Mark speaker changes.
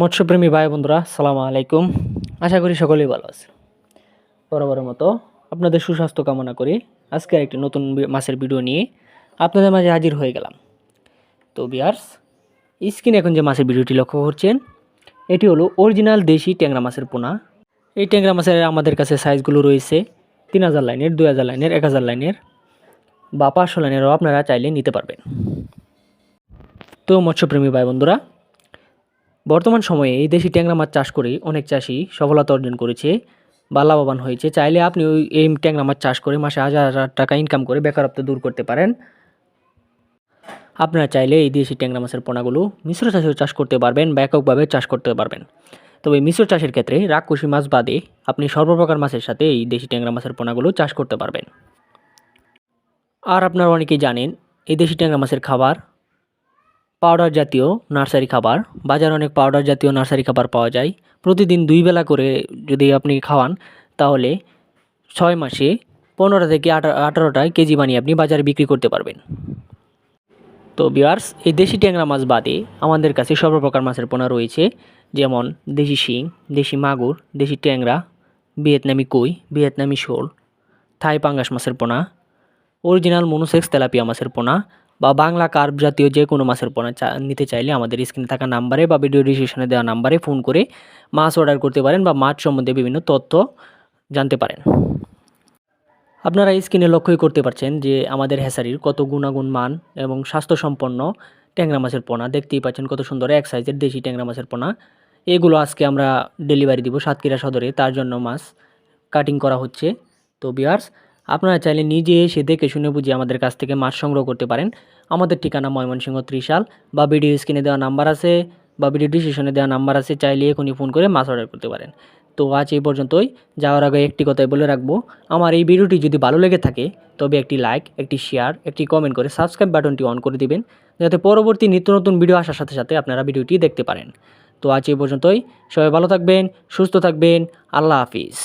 Speaker 1: মৎস্যপ্রেমী ভাই বন্ধুরা সালাম আলাইকুম। আশা করি সকলেই ভালো আছে বরাবরের মতো আপনাদের সুস্বাস্থ্য কামনা করি। আজকে একটি নতুন মাছের ভিডিও নিয়ে আপনাদের মাঝে হাজির হয়ে গেলাম। তো বিয়ার্স স্ক্রিনে এখন যে মাছের ভিডিওটি লক্ষ্য করছেন, এটি হলো অরিজিনাল দেশি ট্যাংরা মাছের পোনা। এই ট্যাংরা মাছের আমাদের কাছে সাইজগুলো রয়েছে তিন হাজার লাইনের, দুই হাজার লাইনের, এক হাজার লাইনের বা পাঁচশো লাইনেরও আপনারা চাইলে নিতে পারবেন। তো মৎস্যপ্রেমী ভাই বন্ধুরা বর্তমান সময়ে এই দেশি ট্যাংরা মাছ চাষ করে অনেক চাষি সফলতা অর্জন করেছে বা লাভবান হয়েছে। চাইলে আপনি ওই এই ট্যাংরা মাছ চাষ করে মাসে হাজার হাজার টাকা ইনকাম করে বেকারত্ব দূর করতে পারেন। আপনারা চাইলে এই দেশি ট্যাংরা মাছের পোনাগুলো মিশ্র চাষেও চাষ করতে পারবেন বা এককভাবে চাষ করতে পারবেন। তবে মিশ্র চাষের ক্ষেত্রে রাক্ষসী মাছ বাদে আপনি সর্বপ্রকার মাছের সাথে এই দেশি ট্যাংরা মাছের পোনাগুলো চাষ করতে পারবেন। আর আপনারা অনেকেই জানেন, এই দেশি ট্যাংরা মাছের খাবার পাউডার জাতীয় নার্সারি খাবার। বাজারে অনেক পাউডার জাতীয় নার্সারি খাবার পাওয়া যায়। প্রতিদিন দুই বেলা করে যদি আপনি খাওয়ান, তাহলে ছয় মাসে পনেরো থেকে আঠা- আঠারোটা কেজি বানিয়ে আপনি বাজারে বিক্রি করতে পারবেন। তো বিয়ার্স এই দেশি ট্যাংরা মাছ বাদে আমাদের কাছে সর্বপ্রকার মাছের পোনা রয়েছে। যেমন দেশি শিং, দেশি মাগুর, দেশি ট্যাংরা, ভিয়েতনামি কই, ভিয়েতনামি শোল, থাই পাঙ্গাস মাছের পোনা, অরিজিনাল মনোসেক্স তেলাপিয়া মাছের পোনা বা বাংলা কার্প জাতীয় যে কোনো মাছের পোনা নিতে চাইলে আমাদের স্ক্রিনে থাকা নাম্বারে বা ভিডিও ডিসক্রিপশনে দেওয়া নাম্বারে ফোন করে মাছ অর্ডার করতে পারেন বা মাছ সম্বন্ধে বিভিন্ন তথ্য জানতে পারেন। আপনারা স্ক্রিনে লক্ষ্যই করতে পারছেন যে আমাদের হেসারির কত গুণাগুণ মান এবং স্বাস্থ্যসম্পন্ন ট্যাংরা মাছের পোনা। দেখতেই পাচ্ছেন কত সুন্দর এক সাইজের দেশি ট্যাংরা মাছের পোনা। এগুলো আজকে আমরা ডেলিভারি দিব সাতক্ষীরা সদরে। তার জন্য মাছ কাটিং করা হচ্ছে। তো বিয়ার্স আপনারা চাইলে নিজে এসে দেখে শুনে বুঝে আমাদের কাছ থেকে মাছ সংগ্রহ করতে পারেন। আমাদের ঠিকানা ময়মনসিংহ ত্রিশাল বা ভিডিও স্ক্রিনে দেওয়া নাম্বার আছে বা ভিডিও ডিসক্রিপশনে দেওয়া নাম্বার আছে, চাইলে এখনই ফোন করে মাছ অর্ডার করতে পারেন। তো আজ এই পর্যন্তই। যাওয়ার আগে একটি কথাই বলে রাখব, আমার এই ভিডিওটি যদি ভালো লেগে থাকে, তবে একটি লাইক একটি শেয়ার একটি কমেন্ট করে সাবস্ক্রাইব বাটনটি অন করে দিবেন, যাতে পরবর্তী নিত্য নতুন ভিডিও আসার সাথে সাথে আপনারা ভিডিওটি দেখতে পারেন। তো আজ এই পর্যন্তই। সবাই ভালো থাকবেন, সুস্থ থাকবেন, আল্লাহ হাফিজ।